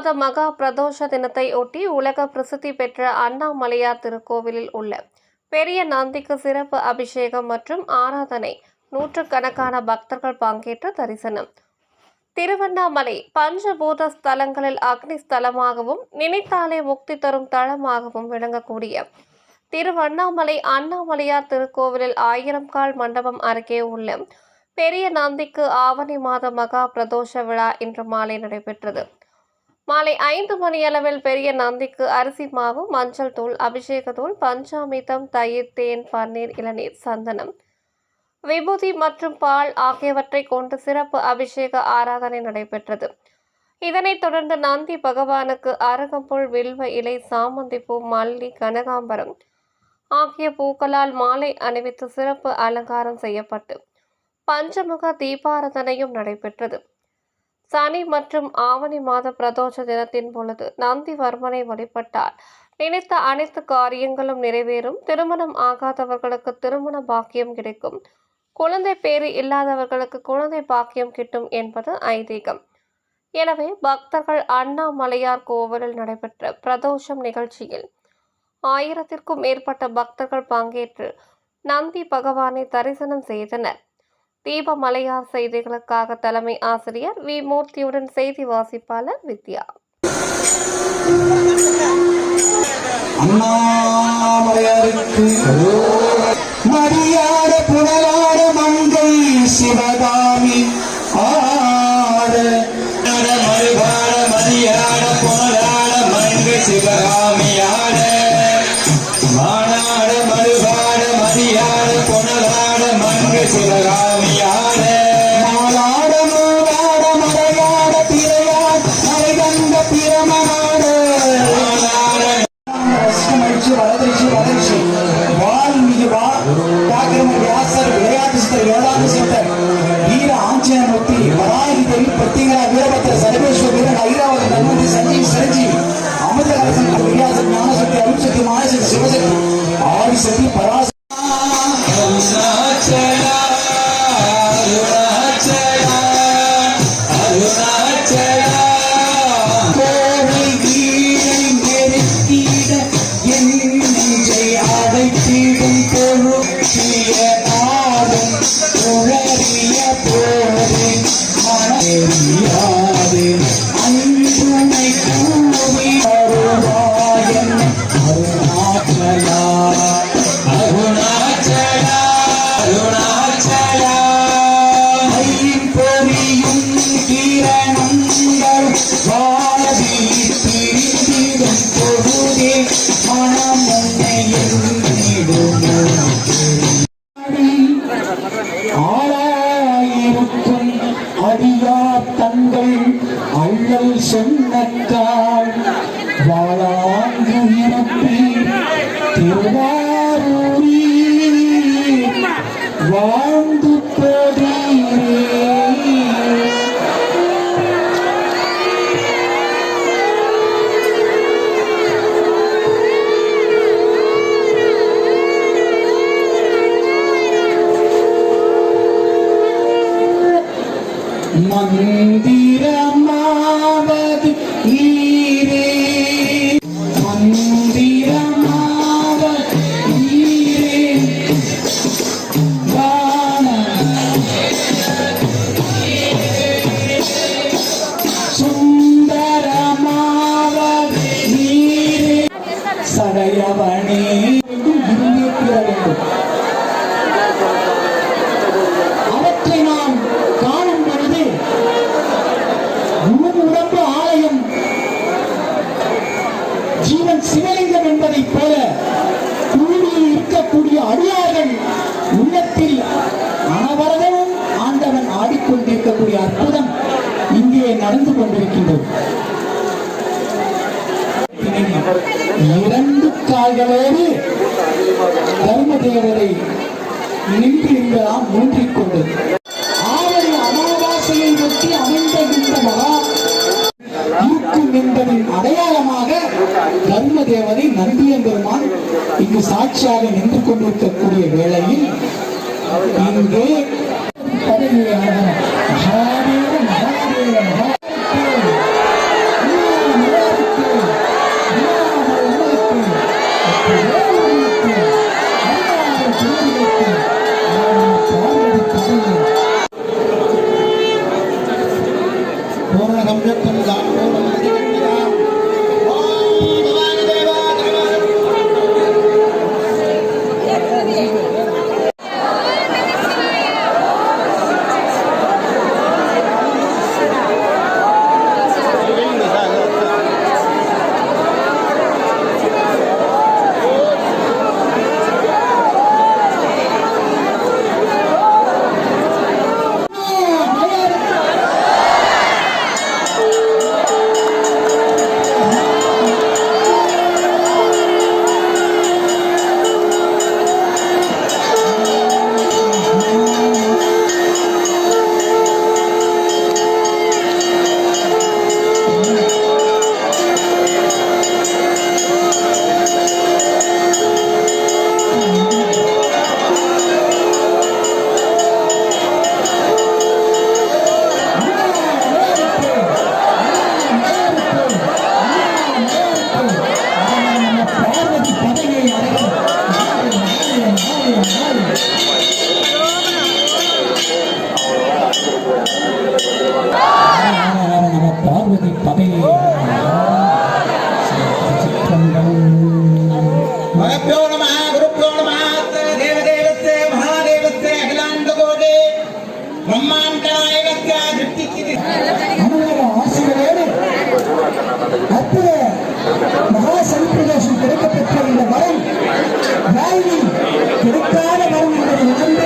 மாத மகா பிரதோஷ தினத்தை ஒட்டி உலக பிரசித்தி பெற்ற அண்ணாமலையார் திருக்கோவிலில் உள்ள பெரிய நந்திக்கு சிறப்பு அபிஷேகம் மற்றும் ஆராதனை நூற்றுக்கணக்கான பக்தர்கள் பங்கேற்ற தரிசனம். திருவண்ணாமலை பஞ்சபூத ஸ்தலங்களில் அக்னி ஸ்தலமாகவும் நினைத்தாலே முக்தி தரும் தளமாகவும் விளங்கக்கூடிய திருவண்ணாமலை அண்ணாமலையார் திருக்கோவிலில் ஆயிரம் கால் மண்டபம் அருகே உள்ள பெரிய நந்திக்கு ஆவணி மாத மகா பிரதோஷ விழா இன்று மாலை நடைபெற்றது. மாலை ஐந்து மணியளவில் பெரிய நந்திக்கு அரிசி மாவு மஞ்சள் தூள் அபிஷேக தூள் பஞ்சாமிர்தம் தயிர் தேன் பன்னீர் இளநீர் சந்தனம். விபூதி மற்றும் பால் ஆகியவற்றை கொண்டு சிறப்பு அபிஷேக ஆராதனை நடைபெற்றது. இதனைத் தொடர்ந்து நந்தி பகவானுக்கு அரகம்புல் வில்வ இலை சாமந்தி பூ மல்லி கனகாம்பரம் ஆகிய பூக்களால் மாலை அணிவித்து சிறப்பு அலங்காரம் செய்யப்பட்டு பஞ்சமுக தீபாராதனையும் நடைபெற்றது. சனி மற்றும் ஆவணி மாத பிரதோஷ தினத்தின் பொழுது நந்திவர்மனை வழிபட்டால் நினைத்த அனைத்து காரியங்களும் நிறைவேறும். திருமணம் ஆகாதவர்களுக்கு திருமண பாக்கியம் கிடைக்கும். குழந்தை பேறு இல்லாதவர்களுக்கு குழந்தை பாக்கியம் கிட்டும் என்பது ஐதீகம். எனவே பக்தர்கள் அண்ணாமலையார் கோவிலில் நடைபெற்ற பிரதோஷம் நிகழ்ச்சியில் ஆயிரத்திற்கும் மேற்பட்ட பக்தர்கள் பங்கேற்று நந்தி பகவானை தரிசனம் செய்தனர். தீபமலையார் செய்திகளுக்காக தலைமை ஆசிரியர் வி. மூர்த்தியுடன் செய்தி வாசிப்பாளர் வித்யா. மரியாத புனலாட மங்கை சிவகாமி வளர்ச்சி வளர்ச்சி வளர்ச்சி. வால்மீகி வா வியாக்கிரம வியாசர் விளையாட்டு சித்தர் வேதாந்த சித்தர் வீர ஆஞ்சநமூர்த்தி வராகி தேவி பிரத்திகரா வீரபத்திர சர்வேஸ்வர வீரன் ஐராவதி தன்வந்தி சஞ்சீவி சரஞ்சீவி அமிர்தகரசன் வியாசன் ஞானசக்தி அருட்சக்தி மாயசக்தி சிவசக்தி ஆதிசக்தி பரா அடியா தங்கள் அள்ளல் சொன்னக்கால் வாழாங்கு இருப்பீர். திருவாரூரில் வாழ்ந்து மந்திரமாவது ஈரே மந்திரமாவது ஈரே சுந்தரமாவது ஈரே ஜீவன் சிவலிங்கம் என்பதைப் போல கூடியில் இருக்கக்கூடிய அடியார்கள் உள்ளத்தில் அனவரதமும் ஆண்டவன் ஆடிக்கொண்டிருக்கக்கூடிய அற்புதம் இங்கே நடந்து கொண்டிருக்கின்றது. இரண்டு கால்களோடு தர்ம தேவதை நின்று மூன்றிக் கொண்டது என்பதின் அடையாளமாக தர்ம தேவதை நந்தியம்பெருமான் இங்கு சாட்சியாக நின்று கொண்டிருக்கக்கூடிய வேளையில் இங்கு Thank. பதை மகப்பியோ நம குருப்பியோ நம தேவதேவத்தே மகாதேவத்தே அகிலாந்த கோடே பிரம்மாண்ட நாயகத்தே திருப்திக்கு ஆசிரியர் அற்புத மகா சனிப்பிரதேசம் இந்த மரம் கிடைக்காத மரம் என்பதை உணர்ந்து